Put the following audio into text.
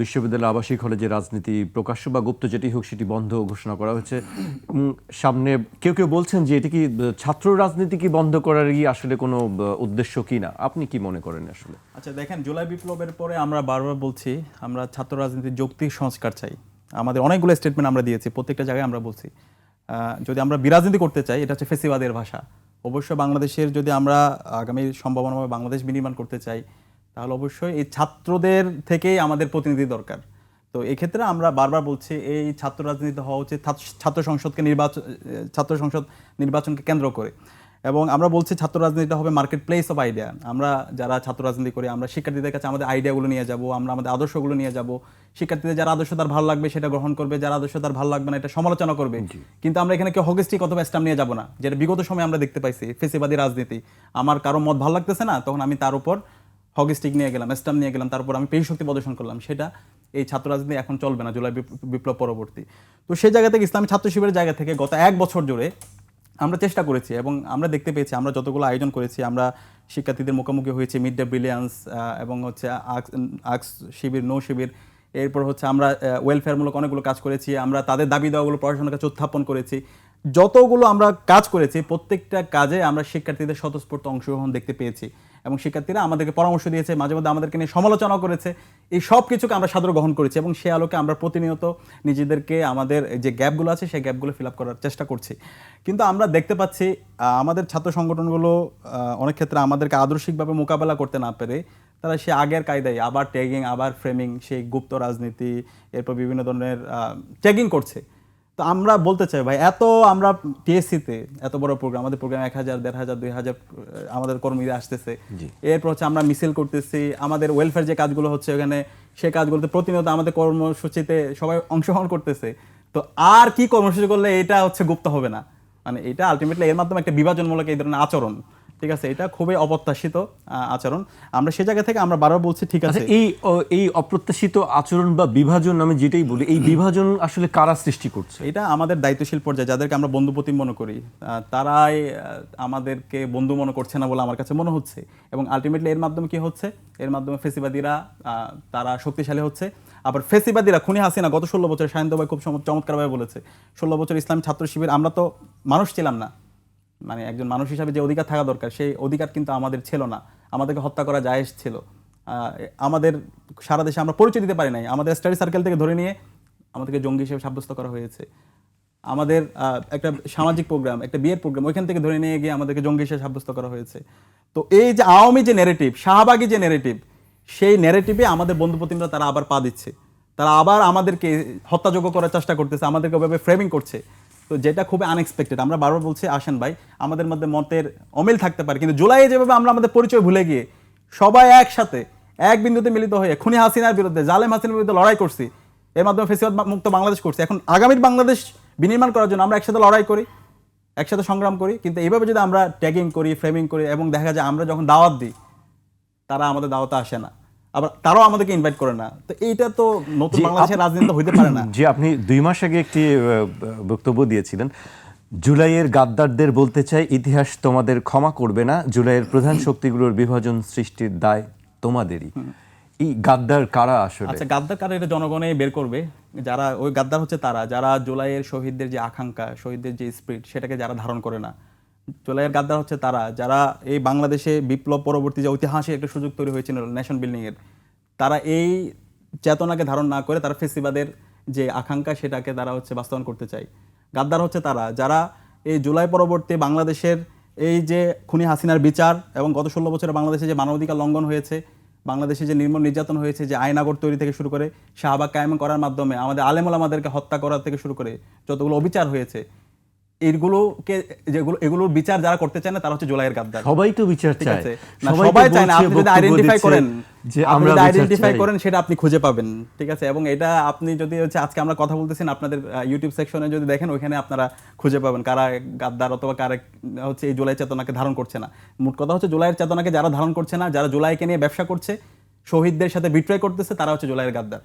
বিশ্ববিদ্যালয় আবাসিক হলে যে রাজনীতি প্রকাশ্য বা গুপ্ত যেটি হোক সেটি বন্ধ ঘোষণা করা হয়েছে। সামনে কেউ কেউ বলছেন যে এটি কি ছাত্র রাজনীতি কি বন্ধ করারই আসলে কোনো উদ্দেশ্য কি না? আপনি কি মনে করেন আসলে? আচ্ছা দেখেন, জুলাই বিপ্লবের পরে আমরা বারবার বলছি, আমরা ছাত্র রাজনীতির যৌক্তিক সংস্কার চাই। আমাদের অনেকগুলো স্টেটমেন্ট আমরা দিয়েছি, প্রত্যেকটা জায়গায় আমরা বলছি। যদি আমরা বিরাজনীতি করতে চাই, এটা হচ্ছে ফেসিবাদের ভাষা। অবশ্যই বাংলাদেশের যদি আমরা আগামী সম্ভাবনাভাবে বাংলাদেশ বিনির্মাণ করতে চাই তাহলে অবশ্যই এই ছাত্রদের থেকেই আমাদের প্রতিনিধি দরকার। তো এক্ষেত্রে আমরা বারবার বলছি এই ছাত্র রাজনীতি হওয়া উচিত ছাত্র- সংসদকে নির্বাচন ছাত্র সংসদ নির্বাচনকে কেন্দ্র করে। এবং আমরা বলছি ছাত্র রাজনীতিটা হবে মার্কেট প্লেস অফ আইডিয়া আমরা যারা ছাত্র রাজনীতি করি আমরা শিক্ষার্থীদের কাছে আমাদের আইডিয়াগুলো নিয়ে যাব আমরা আমাদের আদর্শগুলো নিয়ে যাব। শিক্ষার্থীদের যারা আদর্শ তার ভালো লাগবে সেটা গ্রহণ করবে যারা আদর্শ তার ভালো লাগবে না এটা সমালোচনা করবে। কিন্তু আমরা এখানে কেউ হগিস্টিক অথবা স্টাম নিয়ে যাব না যেটা বিগত সময় আমরা দেখতে পাইছি ফেসিবাদী রাজনীতি। আমার কারও মত ভালো লাগতেছে না তখন আমি তার উপর হগিস্টিক নিয়ে গেলাম স্টাম নিয়ে গেলাম, তারপর আমি পেশি শক্তি প্রদর্শন করলাম, সেটা এই ছাত্র রাজনীতি এখন চলবে না, জুলাই বিপ- বিপ্লব পরবর্তী। তো সেই জায়গা থেকে ইসলামী ছাত্র শিবিরের জায়গা থেকে গত এক বছর জুড়ে আমরা চেষ্টা করেছি এবং আমরা দেখতে পেয়েছি, আমরা যতগুলো আয়োজন করেছি, আমরা শিক্ষার্থীদের মুখোমুখি হয়েছি, মিড ডে ব্রিলিয়ান্স এবং হচ্ছে আক্স- শিবির, নৌ শিবির, এরপর হচ্ছে আমরা ওয়েলফেয়ারমূলক অনেকগুলো কাজ করেছি, আমরা তাদের দাবি দেওয়াগুলো পড়াশোনার কাছে উত্থাপন করেছি। যতগুলো আমরা কাজ করেছি, প্রত্যেকটা কাজে আমরা শিক্ষার্থীদের স্বতঃস্ফূর্ত অংশগ্রহণ দেখতে পেয়েছি। এবং শিক্ষার্থীরা আমাদেরকে পরামর্শ দিয়েছে, মাঝে মধ্যে আমাদেরকে নিয়ে সমালোচনা করেছে। এই সব কিছুকে আমরা সাদর গ্রহণ করেছি এবং সে আলোকে আমরা প্রতিনিয়ত নিজেদেরকে আমাদের যে গ্যাপগুলো আছে, সেই গ্যাপগুলো ফিল আপ করার চেষ্টা করছি। কিন্তু আমরা দেখতে পাচ্ছি আমাদের ছাত্র সংগঠনগুলো অনেক ক্ষেত্রে আমাদেরকে আদর্শিকভাবে মোকাবেলা করতে না পেরে তারা সে আগের কায়দায় আবার ট্যাগিং আবার ফ্রেমিং সেই গুপ্ত রাজনীতি, এরপর বিভিন্ন ধরনের ট্যাগিং করছে। তো আমরা বলতে চাই ভাই এত আমরা টিএসসিতে এত বড় প্রোগ্রাম আমাদের প্রোগ্রাম এক হাজার দেড় হাজার দুই হাজার আমাদের কর্মীরা আসতেছে। এরপর হচ্ছে আমরা মিছিল করতেছি আমাদের ওয়েলফেয়ার যে কাজগুলো হচ্ছে ওখানে সে কাজগুলোতে প্রতিনিয়ত আমাদের কর্মসূচিতে সবাই অংশগ্রহণ করতেছে। তো আর কি কর্মসূচি করলে এটা হচ্ছে গুপ্ত হবে না। মানে এটা আলটিমেটলি এর মাধ্যমে একটা বিভাজনমূলক এই ধরনের আচরণ। ঠিক আছে এটা খুবই অপ্রত্যাশিত আহ, আচরণ। আমরা সে জায়গা থেকে আমরা বারবার বলছি ঠিক আছে। আচ্ছা এই এই অপ্রত্যাশিত আচরণ বা বিভাজন আমি যেটাই বলি এই বিভাজন আসলে কারা সৃষ্টি করছে? এটা আমাদের দায়িত্বশীল পর্যায়ে যাদেরকে আমরা বন্ধুপতি মনে করি তারাই আমাদেরকে বন্ধু মনে করছে না বলে আমার কাছে মনে হচ্ছে। এবং আলটিমেটলি এর মাধ্যমে কি হচ্ছে? এর মাধ্যমে ফেসিবাদীরা আহ, তারা শক্তিশালী হচ্ছে। আবার ফেসিবাদীরা খুনি হাসিনা গত ষোলো বছর সায়ন্ত ভাই খুব চমৎকারভাবে বলেছে ষোলো বছর ইসলাম ছাত্র শিবির আমরা তো মানুষ ছিলাম না। মানে একজন মানুষ হিসাবে যে অধিকার থাকা দরকার, সেই অধিকার কিন্তু আমাদের ছিল না। আমাদেরকে হত্যা করা জায়েজ ছিল। আমাদের সারা দেশে আমরা পরিচয় দিতে পারি নাই। আমাদের স্টাডি সার্কেল থেকে ধরে নিয়ে আমাদেরকে জঙ্গি হিসেবে সাব্যস্ত করা হয়েছে। আমাদের একটা সামাজিক প্রোগ্রাম, একটা বিয়ের প্রোগ্রাম, ওইখান থেকে ধরে নিয়ে গিয়ে আমাদেরকে জঙ্গি হিসেবে সাব্যস্ত করা হয়েছে। তো এই যে আওয়ামী যে নেরেটিভ শাহবাগী যে নেরেটিভ সেই নেরেটিভে আমাদের বন্ধুপ্রতিমরা তারা আবার পা দিচ্ছে। তারা আবার আমাদেরকে হত্যাযোগ্য করার চেষ্টা করতেছে, আমাদেরকে ওভাবে ফ্রেমিং করছে। তো যেটা খুবই আনএক্সপেক্টেড আমরা বারবার বলছি, আসেন ভাই, আমাদের মধ্যে মতের অমিল থাকতে পারে, কিন্তু জুলাইয়ে যেভাবে আমরা আমাদের পরিচয় ভুলে গিয়ে সবাই একসাথে, এক বিন্দুতে মিলিত হয়ে খুনি হাসিনার বিরুদ্ধে, জালেম হাসিনার বিরুদ্ধে লড়াই করছি, এর মাধ্যমে ফেসিবাদ মুক্ত বাংলাদেশ করছি। এখন আগামীর বাংলাদেশ বিনির্মাণ করার জন্য আমরা একসাথে লড়াই করি, একসাথে সংগ্রাম করি, কিন্তু এইভাবে যদি আমরা ট্যাগিং করি ফ্রেমিং করি, এবং দেখা যায় আমরা যখন দাওয়াত দিই, তারা আমাদের দাওয়াতে আসে না। আবার তারাও আমাদেরকে ইনভাইট করে না। তো এইটা তো নতুন বাংলাদেশের রাজনীতি হইতে পারে না। যে আপনি দুই মাস আগে একটি বক্তব্য দিয়েছিলেন। জুলাইয়ের গাদ্দারদের বলতে চাই ইতিহাস তোমাদের ক্ষমা করবে না। জুলাইয়ের প্রধান শক্তিগুলোর বিভাজন সৃষ্টির দায় তোমাদেরই। এই গাদ্দার কারা আসলে? আচ্ছা গাদ্দার কারা এটা জনগণে বের করবে। যারা ওই গাদ্দার হচ্ছে তারা। যারা জুলাইয়ের শহীদদের যে আকাঙ্ক্ষা শহীদদের যে স্পিরিট সেটাকে যারা ধারণ করে না। জুলাইয়ের গাদ্দার হচ্ছে তারা, যারা এই বাংলাদেশে বিপ্লব পরবর্তী যে ঐতিহাসিক একটা সুযোগ তৈরি হয়েছিল ন্যাশন বিল্ডিংয়ের তারা এই চেতনাকে ধারণ না করে তারা ফেসিবাদের যে আকাঙ্ক্ষা সেটাকে তারা হচ্ছে বাস্তবায়ন করতে চায়। গাদ্দার হচ্ছে তারা, যারা এই জুলাই পরবর্তী বাংলাদেশের এই যে খুনি হাসিনার বিচার এবং গত ষোলো বছরে বাংলাদেশে যে মানবাধিকার লঙ্ঘন হয়েছে, বাংলাদেশে যে নির্মম নির্যাতন হয়েছে, যে আইনাগর তৈরি থেকে শুরু করে শাহবাগ কায়েম করার মাধ্যমে আমাদের আলেমুল আমাদেরকে হত্যা করার থেকে শুরু করে যতগুলো অবিচার হয়েছে এগুলোকে যেগুলো এগুলোর বিচার যারা করতে চায় না তারা হচ্ছে জুলাইয়ের গাদ্দার। সবাই তো বিচার চায়। সবাই চায় না আপনি যদি আইডেন্টিফাই করেন যে আমরা আইডেন্টিফাই করেন সেটা আপনি খুঁজে পাবেন। ঠিক আছে? এবং এটা আপনি যদি হচ্ছে আজকে আমরা কথা বলতেছেন আপনাদের ইউটিউব সেকশনে যদি দেখেন ওইখানে আপনারা খুঁজে পাবেন কারা গাদ্দার অথবা কারা হচ্ছে এই জুলাই চেতনাকে ধারণ করছে না। মোট কথা হচ্ছে জুলাইয়ের চেতনাকে যারা ধারণ করছে না যারা জুলাইকে নিয়ে ব্যবসা করছে শহীদদের সাথে বিট্রয় করতেছে তারা হচ্ছে জুলাইয়ের গাদ্দার।